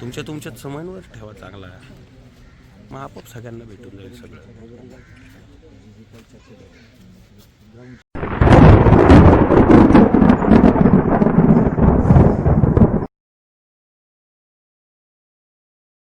तुमच्या तुमच्यात समन्वय ठेवा चांगला. मग आपोआप सगळ्यांना भेटून जाईल सगळं.